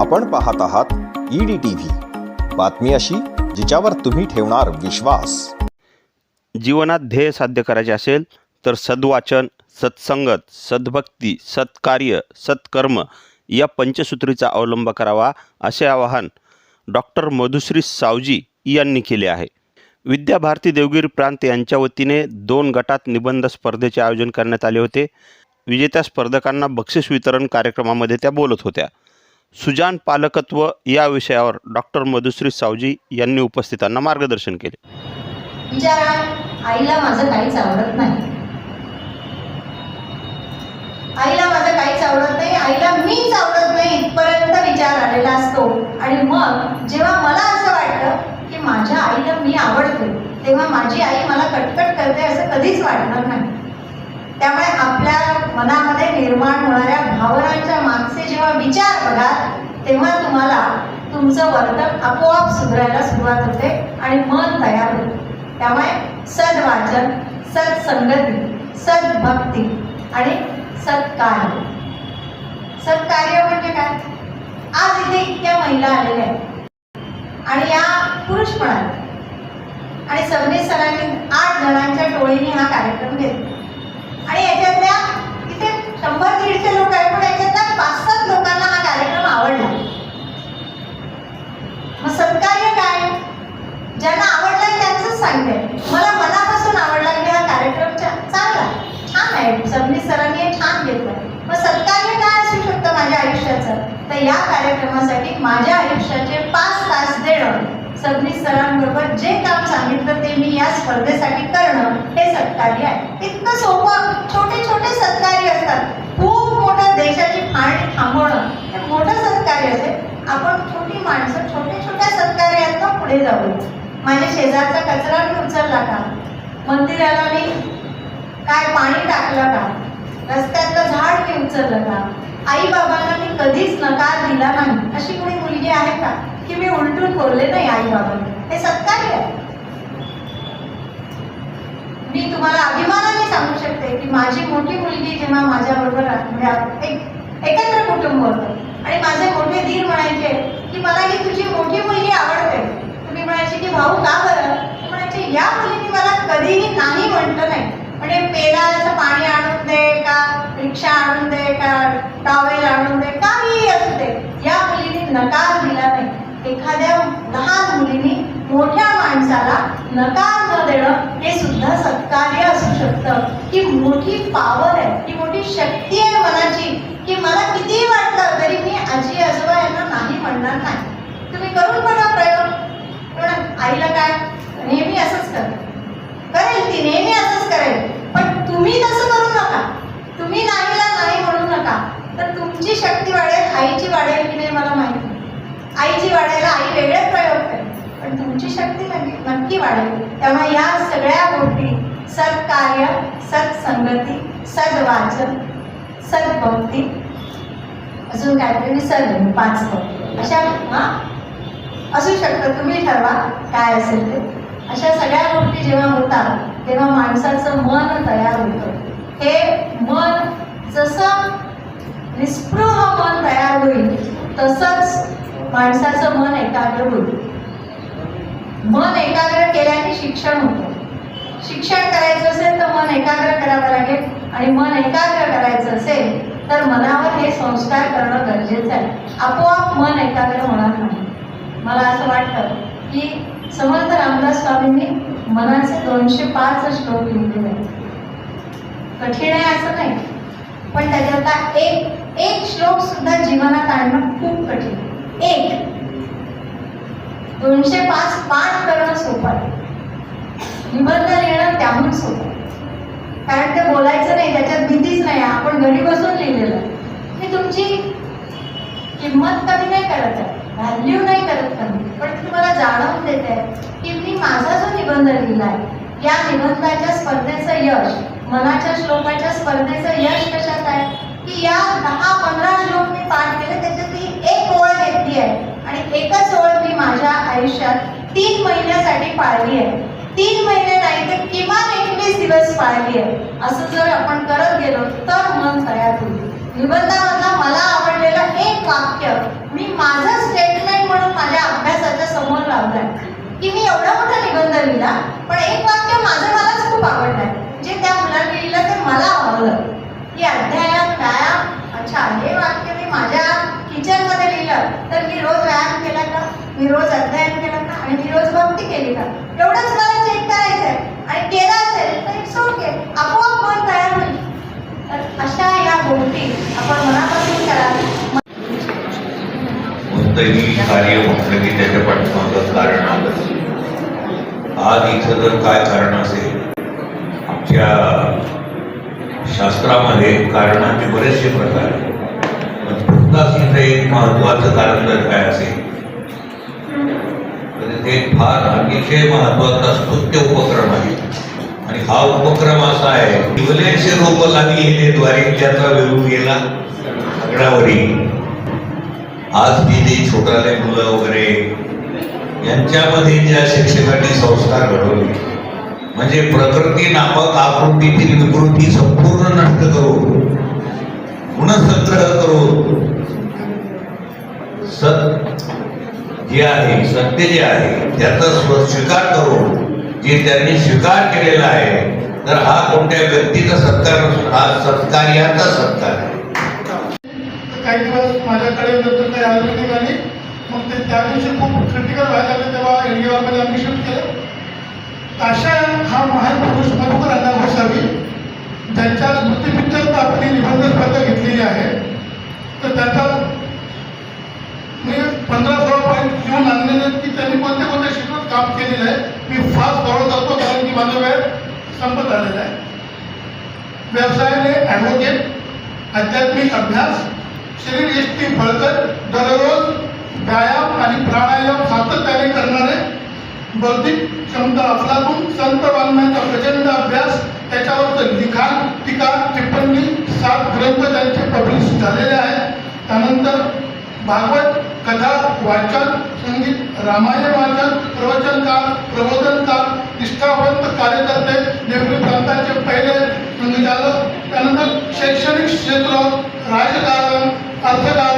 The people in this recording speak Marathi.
आपण पाहत आहात ईडी टीव्ही बातमी अशी जिच्यावर तुम्ही ठेवणार विश्वास. जीवनात ध्येय साध्य करायचे असेल तर सद्वाचन सत्संगत सद्भक्ती सत्कार्य सत्कर्म या पंचसूत्रीचा अवलंब करावा असे आवाहन डॉक्टर मधुश्री सावजी यांनी केले आहे. विद्याभारती देवगिरी प्रांत यांच्या वतीने दोन गटात निबंध स्पर्धेचे आयोजन करण्यात आले होते. विजेत्या स्पर्धकांना बक्षीस वितरण कार्यक्रमामध्ये त्या बोलत होत्या. सुजान पालकत्व या विषयावर डॉक्टर मधुश्री सावजी यांनी उपस्थितांना मार्गदर्शन केले. विचारा आईला माझं काहीच आवडत नाही. आईला माझं काहीच आवडत नाही आईला मीच आवडत नाही इथपर्यंत विचार आलेला असतो. आणि मग जेव्हा मला असं वाटतं की माझ्या आईला मी आवडते तेव्हा माझी आई मला कटकट करते असं कधीच वाटणार नाही. मनामध्ये निर्माण होणाऱ्या भावनांच्या मागचे जेव्हा विचार बघाल तेव्हा तुम्हाला तुमचं वर्तन आपोआप सुधारायला सुरुवात होते आणि मन तयार होते. त्यामुळे सद्वाचन सत्संगती सद्भक्ती आणि सत्कार्य. सत्कार्य म्हणजे काय? आज इथे इतक्या महिला आलेल्या आहेत. आणि या पुरुष पण आहेत. आणि सगळे सरांनी आठ जणांच्या टोळीने हा कार्यक्रम घेतला आणि याच्यातल्या इथे शंभर दीडशे लोक आहेत पण याच्यातल्या पाच सात लोकांना हा कार्यक्रम आवडला मग सत्कार्य काय ज्यांना आवडला त्यांचंच सांगते मला मनापासून आवडला की हा कार्यक्रम चा- चांगला छान आहे सबनीस सरांनी हे छान घेतलं मग सत्कार्य काय असू शकतं माझ्या आयुष्याचं? तर या कार्यक्रमासाठी माझ्या आयुष्याचे पाच तास देणं सबनीस सरांबरोबर जे काम सांगितलं ते मी या स्पर्धेसाठी करणं हे सत्कार्य आहे. इतकं सोपं छोटे छोटे सत्कार्य असतात. खूप मोठं देशाची फाळणी थांबवणं हे मोठं सत्कार्य असेल आपण छोटी माणसं छोट्या छोट्या सत्कार्यातनं पुढे जाऊ माझ्या शेजारचा कचरा मी उचलला का? मंदिराला मी काय पाणी टाकलं का? रस्त्यातलं झाड मी उचललं का? आई बाबांना मी कधीच नकार दिला नाही. अशी कोणी मुलगी आहे का? की मी उलटून बोलले नाही आई बाबांना हे सत्कार्य आहे. मी तुम्हाला अभिमानाने सांगू शकते की माझी मोठी मुलगी जेव्हा माझ्याबरोबर रा- म्हणजे एक एकत्र कुटुंब होतं. आणि माझे मोठे धीर म्हणायचे की मला ही तुझी मोठी मुलगी आवडते. तुम्ही म्हणायचे की भाऊ का बरं? म्हणायचे या मुलीने मला कधीही नाही म्हटलं नाही. म्हणजे पेलाचं पाणी आणून दे का रिक्षा आणून दे का टॉवेल आणून दे काही असू दे या मुलीने नकार दिला नाही. एखाद्या लहान मुलीने मोठ्या माणसाला नकार न देणं हे सुद्धा सत्कार्य असू शकतं. ही मोठी पावर आहे ही मोठी शक्ती आहे मनाची की मला किती वाटलं तरी मी आजी आजोबा यांना नाही म्हणणार नाही. तुम्ही करून बघा प्रयोग. पण आईला काय? नेहमी असंच करते. करेल ती नेहमी असंच करेल. पण तुम्ही तसं करू नका. तुम्ही नाहीला नाही म्हणू नका. तर तुमची शक्ती वाढेल आईची वाढेल की नाही मला माहिती आईची वाढायला आई वेगळे प्रयोग करेल. पण तुमची शक्ती नक्की नक्की वाढेल. तेव्हा या सगळ्या गोष्टी सत्कार्य सत्संगती सद्वाचन सद्भक्ती अजून काहीतरी विसरले पाच अशा हां? असू शकतं. तुम्ही ठरवा. काय असेल ते. अशा सगळ्या गोष्टी जेव्हा होतात तेव्हा माणसाचं मन तयार होतं. हे मन जसं निस्पृह मन तयार होईल तसंच माणसाचं मन एकाग्र होईल. मन एकाग्र केल्याने शिक्षण होतं. शिक्षण करायचं असेल तर मन एकाग्र करावं लागेल. आणि मन एकाग्र करायचं असेल तर मनावर हे संस्कार करणं गरजेचं आहे. आपोआप मन एकाग्र होणार नाही. मला असं वाटतं की समर्थ रामदास स्वामींनी मनाचे दोनशे पाच श्लोक लिहिलेले आहेत. कठीण आहे असं नाही पण त्याच्यातला एक एक श्लोक सुद्धा जीवनात आणणं खूप कठीण एक. दोनशे पाच पाठ करणं सोपं आहे. निबंध लिहिणं त्याहून सोपं कारण ते बोलायचं नाही त्याच्यात भीतीच नाही आपण घरी बसून लिहिलेलं आहे. तुमची किंमत कमी नाही करत आहे. व्हॅल्यू नाही करत कमी पण तुम्हाला जाणवून देते की मी माझा जो निबंध लिहिला आहे या निबंधाच्या स्पर्धेचं यश मनाच्या श्लोकाच्या स्पर्धेचं यश कशात आहे? की या दहा पंधरा श्लोक मी पाठ केले त्याच्यातली एक ओळ घेतली आहे. आणि एकच ओळ मी माझ्या आयुष्यात तीन महिन्यासाठी पाळली आहे. तीन महिने नाही तर किमान एकवीस दिवस पाळली आहे. असं जर आपण करत गेलो तर मन तयार होईल. निबंधामधला मला आवडलेलं एक वाक्य मी माझंच लाभलाय की मी एवढा मोठा निबंध लिहिला पण एक वाक्य माझं मलाच खूप आवडलंय जे त्या मुलाने लिहिलं ते मला आवडलं. की अध्यायात व्यायाम अच्छा हे वाक्य मी माझ्या किचनमध्ये लिहिलं तर मी रोज व्यायाम केला का? मी रोज अध्ययन केलं का? आणि मी रोज भक्ती केली का? एवढंच मला चेक करायचं आहे आणि केलं असेल तर इट्स ओके आपोआप मन तयार होईल तर अशा या गोष्टी आपण मनापासून करा कोणतंही कार्य म्हटलं की त्याच्या पाठीमागं कारण आलं आज इथं जर काय कारण असेल आमच्या शास्त्रामध्ये कारणाचे बरेचसे प्रकार आहेत. पण इथं एक महत्वाचं कारण जर काय असेल तर ते फार अतिशय महत्त्वाचा स्तुत्य उपक्रम आहे. आणि हा उपक्रम असा आहे शिवलेचे रोप लागली द्वारे त्याचा वेळू गेला सगळ्यावरील आज मी ते छोटाले मुलं वगैरे यांच्यामध्ये ज्या शिक्षकांनी संस्कार घडवले म्हणजे प्रकृती नामक आकृतीतील विकृती संपूर्ण नष्ट करून गुणसंग्रह करून सत जे आहे सत्य जे आहे त्याचा स्वीकार करून जे त्यांनी स्वीकार केलेला आहे तर हा कोणत्या व्यक्तीचा सत्कार नसून हा सत्कार्याचा सत्कार आहे. काही दिवस माझ्याकडे नंतर काही आयुर्वेदिक नाही मग ते त्या दिवशी खूप क्रिटिकल व्हायला लागले तेव्हा एनडीआरमध्ये आम्ही शिफ्ट केलं. ताशा अशा हा महान पुरुष मधुकर अण्णा गोसावी ज्यांच्या स्मृतीपिक्चर आपण निबंध स्पर्धा घेतलेली आहे. तर त्याचा मी पंधरा सोळा पॉईंट घेऊन आणलेले की त्यांनी कोणत्या कोणत्या क्षेत्रात काम केलेलं आहे मी फास्ट फॉलो करतो कारण की माझा वेळ संपत आलेला आहे. व्यवसायाने ॲडव्होकेट आध्यात्मिक अभ्यास शरीर यष्टी बळकट दररोज व्यायाम आणि प्राणायाम सातत्याने करणारे बौद्धिक क्षमता अफलातून संत वाङ्मयाचा प्रचंड अभ्यास त्याच्यावरचं लिखाण टीका टिप्पणी सात ग्रंथ त्यांचे पब्लिश झालेले आहेत. त्यानंतर भागवत कथा वाचन संगीत रामायण वाचन प्रवचनकार प्रबोधनकार निष्ठावंत कार्यकर्ते नेहरू प्रांताचे पहिले संघचालक त्यानंतर शैक्षणिक क्षेत्र राजकारण अर्थकारण